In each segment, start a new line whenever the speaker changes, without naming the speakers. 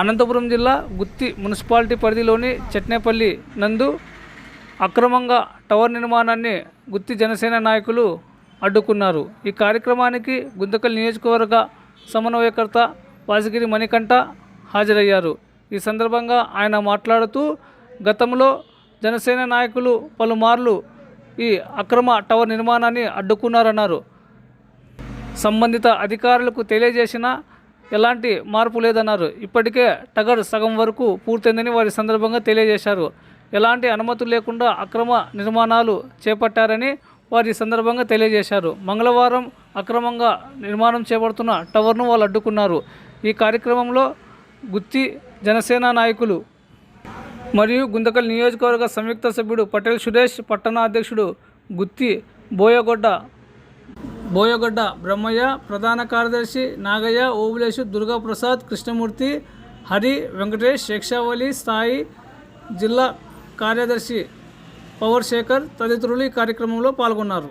అనంతపురం జిల్లా గుత్తి మున్సిపాలిటీ పరిధిలోని చట్నేపల్లి నందు అక్రమంగా టవర్ నిర్మాణాన్ని గుత్తి జనసేన నాయకులు అడ్డుకున్నారు. ఈ కార్యక్రమానికి గుంతకల్ నియోజకవర్గ సమన్వయకర్త వాసిగిరి మణికంఠ హాజరయ్యారు. ఈ సందర్భంగా ఆయన మాట్లాడుతూ గతంలో జనసేన నాయకులు పలుమార్లు ఈ అక్రమ టవర్ నిర్మాణాన్ని అడ్డుకున్నారన్నారు. సంబంధిత అధికారులకు తెలియజేసినా ఎలాంటి మార్పు లేదన్నారు. ఇప్పటికే టగర్ సగం వరకు పూర్తయిందని వారి సందర్భంగా తెలియజేశారు. ఎలాంటి అనుమతులు లేకుండా అక్రమ నిర్మాణాలు చేపట్టారని వారి సందర్భంగా తెలియజేశారు. మంగళవారం అక్రమంగా నిర్మాణం చేపడుతున్న టవర్ను వాళ్ళు అడ్డుకున్నారు. ఈ కార్యక్రమంలో గుత్తి జనసేన నాయకులు మరియు గుంతకల్ నియోజకవర్గ సంయుక్త సభ్యుడు పటేల్ సురేష్ పట్టణ అధ్యక్షుడు గుత్తి బోయగొడ్డ బోయగడ్డ బ్రహ్మయ్య ప్రధాన కార్యదర్శి నాగయ్య ఓబులేషు దుర్గాప్రసాద్ కృష్ణమూర్తి హరి వెంకటేష్ శేక్షావళి స్థాయి జిల్లా కార్యదర్శి పవర్ శేఖర్ తదితరులు ఈ కార్యక్రమంలో పాల్గొన్నారు.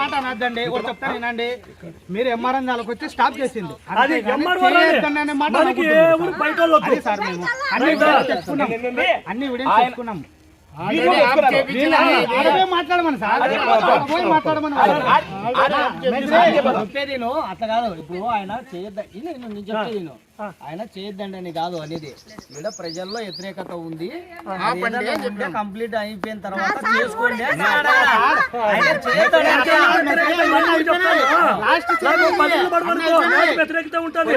మాట అనద్దండి ఒకటి చెప్తాను వినండి. మీరు ఎంఆర్ఎన్ దానికి వచ్చి స్టాప్ చేసింది.
అది
మాట
బయట
అన్ని చెప్పుకున్నాం. అన్ని వీడియోలు చెప్పుకున్నాం. మాట్లాడమని సార్.
అట్లా కాదు. ఇప్పుడు ఆయన చేయొద్ద? ఇను, ఇను, నేను చెప్పేది విను. ఆయన చేయొద్దండి అని కాదు అనేది. ఇక్కడ ప్రజల్లో వ్యతిరేకత ఉంది. కంప్లీట్ అయిపోయిన తర్వాత చేసుకోండి.
వ్యతిరేకత ఉంటుంది.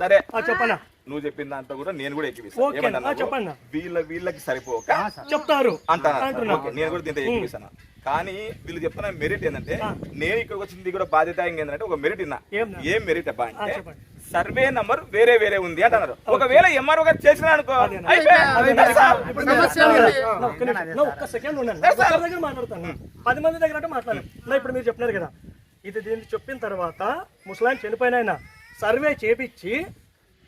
సరే నువ్వు చెప్పిన దాంట్లో కూడా నేను కూడా ఎక్కిపిస్తాను
చెప్పండి.
వీళ్ళ వీళ్ళకి సరిపోక
చెప్తారు
అంటాను నేను కూడా దీంతో ఎక్కిపిస్తాను కానీ వీళ్ళు చెప్తున్న మెరిట్ ఏంటంటే నేను ఇక్కడికి వచ్చింది కూడా బాధ్యతాయంగా ఏంటంటే ఒక మెరిట్ ఇన్నా
ఏం?
మెరిట్ అబ్బా అంటే. సర్వే నంబర్ వేరే వేరే ఉంది అంటున్నారు. ఒకవేళ ఎంఆర్ఓ గారు చేసిన అనుకో
ఒక్క సెకండ్ ఉండండి. మాట్లాడతాను. పది మంది దగ్గర అంటే మాట్లాడాను నా ఇప్పుడు మీరు చెప్పినారు కదా. ఇది దీన్ని చెప్పిన తర్వాత ముసలాయన చనిపోయిన ఆయన సర్వే చేపించి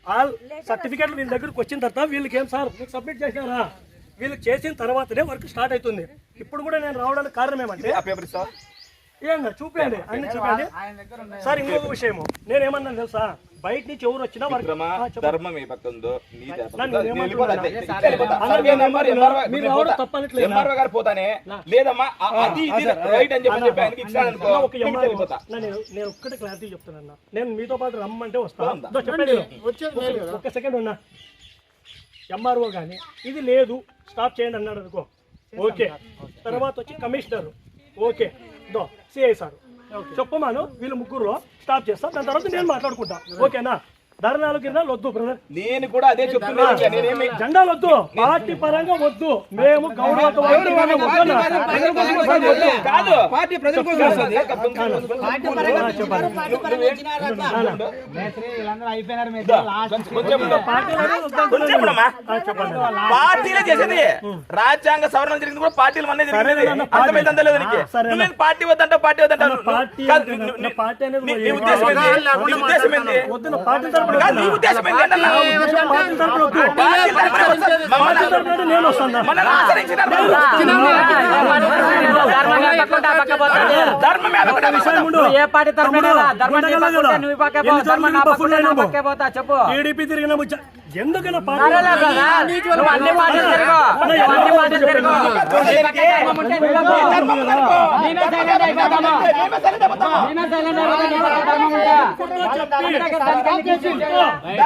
ఆల్ సర్టిఫికెట్లు వీళ్ళ దగ్గరకు వచ్చిన తర్వాత వీళ్ళకి ఏం సార్? మీకు సబ్మిట్ చేసినారా వీళ్ళకి చేసిన తర్వాతనే వర్క్ స్టార్ట్ అవుతుంది. ఇప్పుడు కూడా నేను రావడానికి కారణం ఏమంటే
ఆ పేపర్ ఇస్తావా
ఏం కాదు, చూపించండి అన్ని చూపించండి సార్ ఇంకొక విషయము. నేనేమన్నాను తెలుసా? బయట నుంచి ఎవరు వచ్చినా.
ధర్మం ఏ పక్క ఉందో ఎంఆర్ఓ గారు పోతానే. లేదమ్మా అది ఇది రైట్ అని చెప్పి ఆయనకి నేను
ఒక్కటి క్లారిటీ చెప్తానన్నా నేను మీతో పాటు రమ్మంటే వస్తా.
ఉందా?
ఇదో చెప్పండి. ఒక్క- ఒక్క సెకండ్ ఉన్నా. ఎంఆర్ఓ కానీ ఇది లేదు స్టాప్ చేయండి అన్నాడు అనుకో. ఓకే. తర్వాత వచ్చి కమిషనర్. ఓకే. దో సిఐ సార్. చెప్పమాను వీళ్ళు ముగ్గురు స్టాప్ చేస్తా. దాని తర్వాత నేను మాట్లాడుకుంటా. ఓకేనా? ధర్నాలు గిరణాలు వద్దు బ్రదర్
నేను కూడా అదే నేనేమి
జెండాలు వద్దు. పార్టీ పరంగా వద్దు. మేము
కాదు. పార్టీలే చేసేది. రాజ్యాంగ సవరణ జరిగింది కూడా పార్టీలు మనే జరిగింది. అర్థమైందో లేదు నీకు. పార్టీ వద్దంటావు పార్టీ వద్దంటావు?
పార్టీ
కాదు, ఉద్దేశం ఏంటి ఉద్దేశం ఏంటి
పార్టీ తరపున
కాదు, నీ
వద్దు.
ఉద్దేశం
నేను వస్తాను.
ఏ పార్టీ తరపున
తమ్ముడు,
వెళ్ళా? ధర్మం
ఉండగల
నీ పక్క
కదా.
ఉంటే నువ్వు ఈ పక్కే పో.
ఎన్నిసార్లు
ధర్మం నా
నువ్వు
పక్క ఉంటే
బఫుల్
నా
అయినావు?
పక్కే పోతా చెప్పు
టీడీపీ తిరిగిన
అన్ని పార్టీలు తిరుగు. అన్ని పార్టీలు తిరుగు. Silent silent.